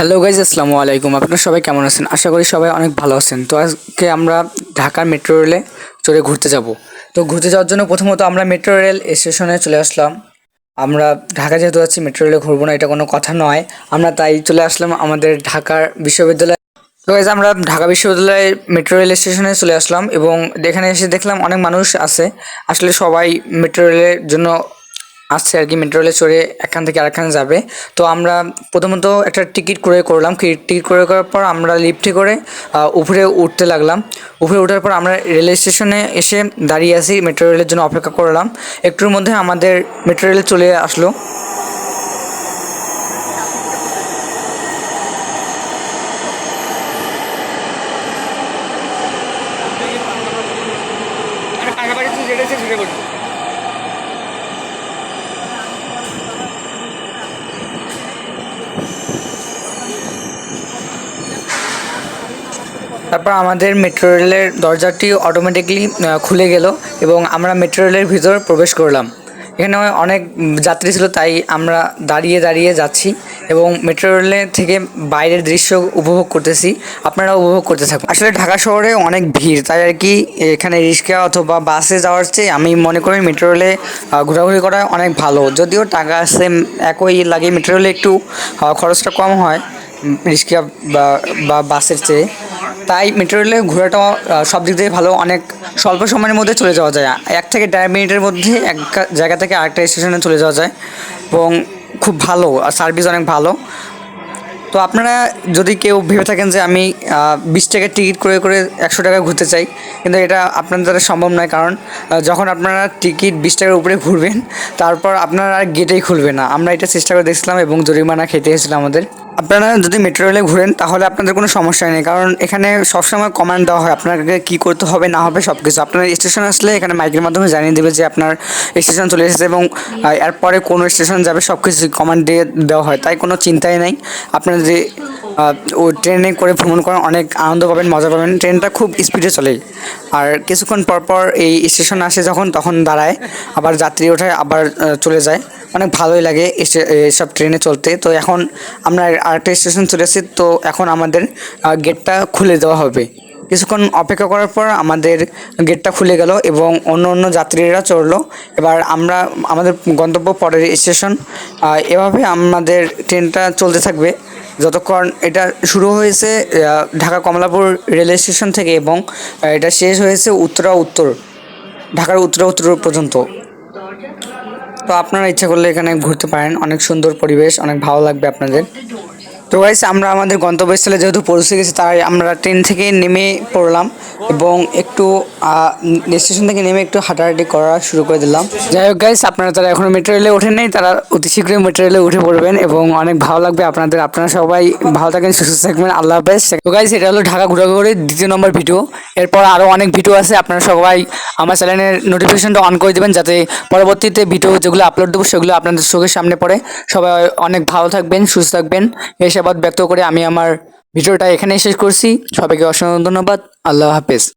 Hello guys আসসালামু আলাইকুম। আপনারা সবাই কেমন আছেন? আশা করি সবাই অনেক ভালো আছেন। তো আজকে আমরা ঢাকার মেট্রো রেলে চড়ে ঘুরতে যাব। তো ঘুরতে যাওয়ার জন্য প্রথমত আমরা মেট্রো রেল স্টেশনে চলে আসলাম। আমরা ঢাকা যেহেতু যাচ্ছি, মেট্রো রেলে ঘুরবো না, এটা কোনো কথা নয়। আমরা তাই চলে আসলাম আমাদের ঢাকার বিশ্ববিদ্যালয়। তো গাইজ আমরা ঢাকা বিশ্ববিদ্যালয়ের মেট্রো রেল স্টেশনে চলে আসলাম এবং এখানে এসে দেখলাম অনেক মানুষ আছে। আসলে সবাই মেট্রো রেলের জন্য আসছে আর কি মেট্রো রেলে চড়ে এখান থেকে আরেকখানে যাবে। তো আমরা প্রথমত একটা টিকিট করে করলাম। টিকিট করে করার পর আমরা লিফটে করে উপরে উঠতে লাগলাম। উপরে ওঠার পর আমরা রেল স্টেশনে এসে দাঁড়িয়ে আছি মেট্রো রেলের জন্য অপেক্ষা করলাম। একটুর মধ্যে আমাদের মেট্রো রেল চলে আসলো। তারপর আমাদের মেট্রো রেলের দরজাটি অটোমেটিকলি খুলে গেল এবং আমরা মেট্রো রেলের ভিতর প্রবেশ করলাম। এখানে অনেক যাত্রী ছিল, তাই আমরা দাঁড়িয়ে দাঁড়িয়ে যাচ্ছি এবং মেট্রো রেলে থেকে বাইরের দৃশ্য উপভোগ করতেছি। আপনারা উপভোগ করতে থাকুন। আসলে ঢাকা শহরে অনেক ভিড়, তাই আর কি এখানে রিক্সা অথবা বাসে যাওয়ার চেয়ে আমি মনে করি মেট্রো রেলে ঘোরাঘুরি করা অনেক ভালো। যদিও টাকা সেম একই লাগে মেট্রো রেলে একটু খরচটা কম হয় রিক্সা বা বা বাসের চেয়ে। তাই মেট্রো রেলে ঘোরাটা সব দিক থেকে ভালো। অনেক স্বল্প সময়ের মধ্যে চলে যাওয়া যায়। এক থেকে দেড় মিনিটের মধ্যে এক জায়গা থেকে আরেকটা স্টেশনে চলে যাওয়া যায়। এবং খুব ভালো, আর সার্ভিস অনেক ভালো। তো আপনারা যদি কেউ ভেবে থাকেন যে আমি বিশ টাকার টিকিট করে করে একশো টাকা ঘুরতে চাই, কিন্তু এটা আপনাদের দ্বারা সম্ভব নয়। কারণ যখন আপনারা টিকিট বিশ টাকার উপরে ঘুরবেন, তারপর আপনারা আর গেটেই খুলবে না। আমরা এটা চেষ্টা করে দেখছিলাম এবং জরিমানা খেতে এসেছিলাম আমাদের। আপনারা যদি মেট্রো রেলে ঘুরেন তাহলে আপনাদের কোনো সমস্যা নেই। কারণ এখানে সবসময় কমান্ড দেওয়া হয় আপনাকে কী করতে হবে না হবে সব কিছু আপনার স্টেশন আসলে এখানে মাইকের মাধ্যমে জানিয়ে দেবে যে আপনার স্টেশন চলে এসেছে এবং এরপরে কোন স্টেশন যাবে সব কিছু কমান্ড দিয়ে দেওয়া হয়। তাই কোনো চিন্তাই নাই। আপনারা যে ও ট্রেনে করে ভ্রমণ করেন অনেক আনন্দ পাবেন, মজা পাবেন। ট্রেনটা খুব স্পিডে চলে। আর কিছুক্ষণ পর পর এই স্টেশন আসে যখন, তখন দাঁড়ায়, আবার যাত্রী ওঠে, আবার চলে যায়। অনেক ভালোই লাগে এসে- এসব ট্রেনে চলতে। তো এখন আমরা আরেকটা স্টেশন চলে এসেছি তো এখন আমাদের গেটটা খুলে দেওয়া হবে। কিছুক্ষণ অপেক্ষা করার পর আমাদের গেটটা খুলে গেল এবং অন্য অন্য যাত্রীরা চড়লো। এবার আমরা, আমাদের গন্তব্য পরের স্টেশন এভাবে আমাদের ট্রেনটা চলতে থাকবে। যতক্ষণ এটা শুরু হয়েছে ঢাকা কমলাপুর রেল স্টেশন থেকে এবং এটা শেষ হয়েছে উত্তরা উত্তর, ঢাকার উত্তরা উত্তর পর্যন্ত। তো আপনারা ইচ্ছা করলে এখানে ঘুরতে পারেন। অনেক সুন্দর পরিবেশ, অনেক ভালো লাগবে আপনাদের। তো গাইস আমরা আমাদের গন্তব্যস্থলে যেহেতু পৌঁছে গেছি, তাই আমরা ট্রেন থেকে নেমে পড়লাম এবং একটু স্টেশন থেকে নেমে একটু হাঁটাহাঁটি করা শুরু করে দিলাম। যাই হোক গাইস আপনারা তারা এখনও মেট্রো রেলে ওঠেন নাই, তারা অতি শীঘ্রই মেট্রো রেলে উঠে পড়বেন এবং অনেক ভালো লাগবে আপনাদের। আপনারা সবাই ভালো থাকেন, সুস্থ থাকবেন, আল্লাহ হাফেজ। তো গাইস এটা হলো ঢাকা ঘোরাঘুরির দ্বিতীয় নম্বর ভিডিও এরপর আরও অনেক ভিডিও আছে, আপনারা সবাই আমার চ্যানেলের নোটিফিকেশনটা অন করে দেবেন যাতে পরবর্তীতে ভিডিও যেগুলো আপলোড দেবো, সেগুলো আপনাদের চোখের সামনে পড়ে। সবাই অনেক ভালো থাকবেন, সুস্থ থাকবেন। এই সেবাদ ব্যক্ত করে আমি আমার ভিডিওটা এখানেই শেষ করছি। সবাইকে অসংখ্য ধন্যবাদ। আল্লাহ হাফেজ।